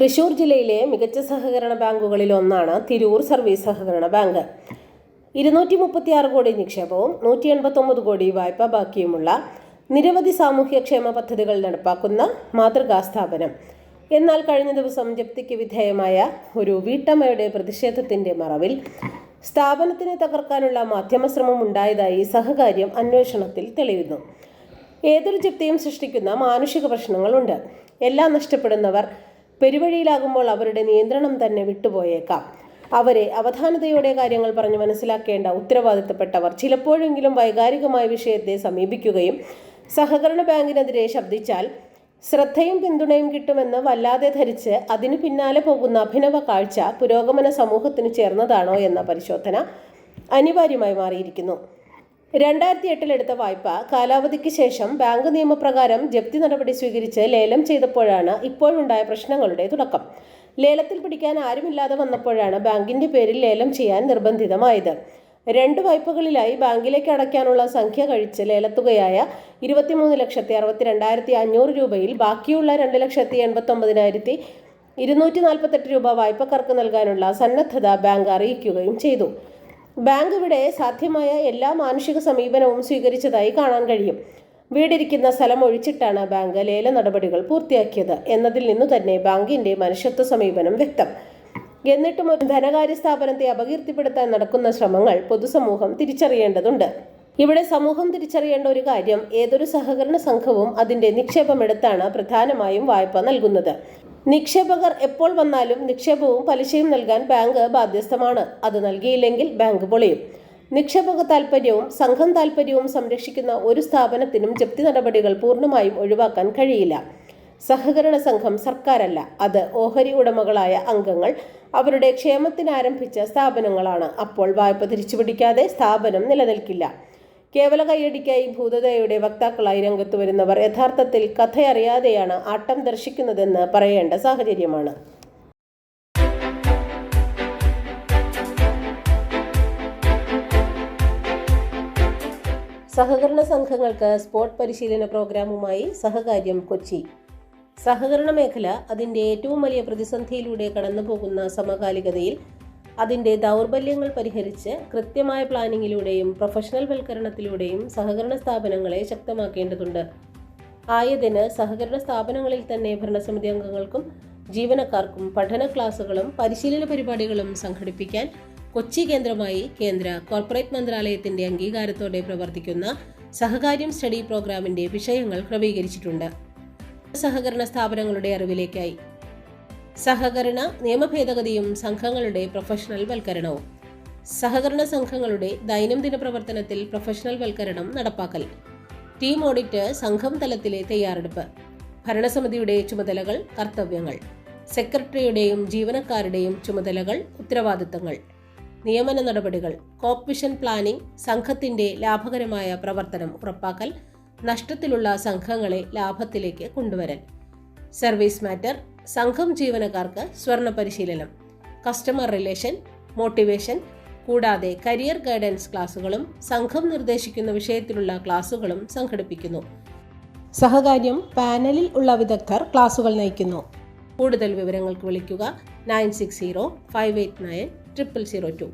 തൃശൂർ ജില്ലയിലെ മികച്ച സഹകരണ ബാങ്കുകളിൽ ഒന്നാണ് തിരൂർ സർവീസ് സഹകരണ ബാങ്ക്. ഇരുന്നൂറ്റി മുപ്പത്തിയാറ് കോടി നിക്ഷേപവും നൂറ്റി എൺപത്തൊമ്പത് കോടി വായ്പ ബാക്കിയുമുള്ള നിരവധി സാമൂഹ്യക്ഷേമ പദ്ധതികൾ നടപ്പാക്കുന്ന മാതൃകാ സ്ഥാപനം. എന്നാൽ കഴിഞ്ഞ ദിവസം ജപ്തിക്ക് വിധേയമായ ഒരു വീട്ടമ്മയുടെ പ്രതിഷേധത്തിന്റെ മറവിൽ സ്ഥാപനത്തിനെ തകർക്കാനുള്ള മാധ്യമശ്രമം ഉണ്ടായതായി സഹകാര്യം അന്വേഷണത്തിൽ തെളിയുന്നു. ഏതൊരു ജപ്തിയും സൃഷ്ടിക്കുന്ന മാനുഷിക പ്രശ്നങ്ങളുണ്ട്. എല്ലാം നഷ്ടപ്പെടുന്നവർ പെരുവഴിയിലാകുമ്പോൾ അവരുടെ നിയന്ത്രണം തന്നെ വിട്ടുപോയേക്കാം. അവരെ അവധാനതയോടെ കാര്യങ്ങൾ പറഞ്ഞ് മനസ്സിലാക്കേണ്ട ഉത്തരവാദിത്തപ്പെട്ടവർ ചിലപ്പോഴെങ്കിലും വൈകാരികമായ വിഷയത്തെ സമീപിക്കുകയും സഹകരണ ബാങ്കിനെതിരെ ശബ്ദിച്ചാൽ ശ്രദ്ധയും പിന്തുണയും കിട്ടുമെന്ന് വല്ലാതെ ധരിച്ച് അതിനു പിന്നാലെ പോകുന്ന അഭിനവ കാഴ്ച പുരോഗമന സമൂഹത്തിന് ചേർന്നതാണോ എന്ന പരിശോധന അനിവാര്യമായി മാറിയിരിക്കുന്നു. രണ്ടായിരത്തി എട്ടിലെടുത്ത വായ്പ കാലാവധിക്ക് ശേഷം ബാങ്ക് നിയമപ്രകാരം ജപ്തി നടപടി സ്വീകരിച്ച് ലേലം ചെയ്തപ്പോഴാണ് ഇപ്പോഴുണ്ടായ പ്രശ്നങ്ങളുടെ തുടക്കം. ലേലത്തിൽ പിടിക്കാൻ ആരുമില്ലാതെ വന്നപ്പോഴാണ് ബാങ്കിന്റെ പേരിൽ ലേലം ചെയ്യാൻ നിർബന്ധിതമായത്. രണ്ട് വായ്പകളിലായി ബാങ്കിലേക്ക് അടയ്ക്കാനുള്ള സംഖ്യ കഴിച്ച് ലേലത്തുകയായ ഇരുപത്തിമൂന്ന് ലക്ഷത്തി അറുപത്തി രണ്ടായിരത്തി അഞ്ഞൂറ് രൂപയിൽ ബാക്കിയുള്ള രണ്ട് ലക്ഷത്തി എൺപത്തി ഒമ്പതിനായിരത്തി ഇരുന്നൂറ്റി നാൽപ്പത്തെട്ട് രൂപ വായ്പക്കാർക്ക് നൽകാനുള്ള സന്നദ്ധത ബാങ്ക് അറിയിക്കുകയും ചെയ്തു. ബാങ്ക് ഇവിടെ സാധ്യമായ എല്ലാ മാനുഷിക സമീപനവും സ്വീകരിച്ചതായി കാണാൻ കഴിയും. വീടിരിക്കുന്ന സ്ഥലം ഒഴിച്ചിട്ടാണ് ബാങ്ക് ലേല നടപടികൾ പൂർത്തിയാക്കിയത് എന്നതിൽ നിന്നു തന്നെ ബാങ്കിന്റെ മനുഷ്യത്വ സമീപനം വ്യക്തം. എന്നിട്ടും ഒരു ധനകാര്യ സ്ഥാപനത്തെ അപകീർത്തിപ്പെടുത്താൻ നടക്കുന്ന ശ്രമങ്ങൾ പൊതുസമൂഹം തിരിച്ചറിയേണ്ടതുണ്ട്. ഇവിടെ സമൂഹം തിരിച്ചറിയേണ്ട ഒരു കാര്യം ഏതൊരു സഹകരണ സംഘവും അതിന്റെ നിക്ഷേപമെടുത്താണ് പ്രധാനമായും വായ്പ നൽകുന്നത്. നിക്ഷേപകർ എപ്പോൾ വന്നാലും നിക്ഷേപവും പലിശയും നൽകാൻ ബാങ്ക് ബാധ്യസ്ഥമാണ്. അത് നൽകിയില്ലെങ്കിൽ ബാങ്ക് പൊളിയും. നിക്ഷേപക താൽപ്പര്യവും സംഘം താൽപ്പര്യവും സംരക്ഷിക്കുന്ന ഒരു സ്ഥാപനത്തിനും ജപ്തി നടപടികൾ പൂർണമായും ഒഴിവാക്കാൻ കഴിയില്ല. സഹകരണ സംഘം സർക്കാരല്ല. അത് ഓഹരി ഉടമകളായ അംഗങ്ങൾ അവരുടെ ക്ഷേമത്തിനാരംഭിച്ച സ്ഥാപനങ്ങളാണ്. അപ്പോൾ വായ്പ തിരിച്ചുപിടിക്കാതെ സ്ഥാപനം നിലനിൽക്കില്ല. കേവല കൈയടിക്കായി ഭൂതതയുടെ വക്താക്കളായി രംഗത്ത് വരുന്നവർ യഥാർത്ഥത്തിൽ കഥയറിയാതെയാണ് ആട്ടം ദർശിക്കുന്നതെന്ന് പറയേണ്ട സാഹചര്യമാണ്. സഹകരണ സംഘങ്ങൾക്ക് സ്പോർട് പരിശീലന പ്രോഗ്രാമുമായി സഹകാര്യം കൊച്ചി. സഹകരണ മേഖല അതിന്റെ ഏറ്റവും വലിയ പ്രതിസന്ധിയിലൂടെ കടന്നുപോകുന്ന സമകാലികതയിൽ അതിന്റെ ദൗർബല്യങ്ങൾ പരിഹരിച്ച് കൃത്യമായ പ്ലാനിങ്ങിലൂടെയും പ്രൊഫഷണൽ വൽക്കരണത്തിലൂടെയും സഹകരണ സ്ഥാപനങ്ങളെ ശക്തമാക്കേണ്ടതുണ്ട്. ആയതിന് സഹകരണ സ്ഥാപനങ്ങളിൽ തന്നെ ഭരണസമിതി അംഗങ്ങൾക്കും ജീവനക്കാർക്കും പഠന ക്ലാസുകളും പരിശീലന പരിപാടികളും സംഘടിപ്പിക്കാൻ കൊച്ചി കേന്ദ്രമായി കേന്ദ്ര കോർപ്പറേറ്റ് മന്ത്രാലയത്തിന്റെ അംഗീകാരത്തോടെ പ്രവർത്തിക്കുന്ന സഹകാര്യം സ്റ്റഡി പ്രോഗ്രാമിന്റെ വിഷയങ്ങൾ ക്രമീകരിച്ചിട്ടുണ്ട്. സഹകരണ സ്ഥാപനങ്ങളുടെ അറിവിലേക്കായി സഹകരണ നിയമഭേദഗതിയും സംഘങ്ങളുടെ പ്രൊഫഷണൽ വൽക്കരണവും. സഹകരണ സംഘങ്ങളുടെ ദൈനംദിന പ്രവർത്തനത്തിൽ പ്രൊഫഷണൽ വൽക്കരണം നടപ്പാക്കൽ. ടീം ഓഡിറ്റ് സംഘം തലത്തിലെ തയ്യാറെടുപ്പ്. ഭരണസമിതിയുടെ ചുമതലകൾ കർത്തവ്യങ്ങൾ. സെക്രട്ടറിയുടെയും ജീവനക്കാരുടെയും ചുമതലകൾ ഉത്തരവാദിത്തങ്ങൾ. നിയമന നടപടികൾ കോപ്വിഷൻ പ്ലാനിംഗ് സംഘത്തിന്റെ ലാഭകരമായ പ്രവർത്തനം ഉറപ്പാക്കൽ നഷ്ടത്തിലുള്ള സംഘങ്ങളെ ലാഭത്തിലേക്ക് കൊണ്ടുവരൽ. സർവീസ് മാറ്റർ സംഘം ജീവനക്കാർക്ക് സ്വർണ പരിശീലനം കസ്റ്റമർ റിലേഷൻ മോട്ടിവേഷൻ കൂടാതെ കരിയർ ഗൈഡൻസ് ക്ലാസുകളും സംഘം നിർദ്ദേശിക്കുന്ന വിഷയത്തിലുള്ള ക്ലാസുകളും സംഘടിപ്പിക്കുന്നു. സഹകാര്യം പാനലിൽ ഉള്ള വിദഗ്ധർ ക്ലാസുകൾ നയിക്കുന്നു. കൂടുതൽ വിവരങ്ങൾക്ക് വിളിക്കുക nine six zero five eight nine triple zero two.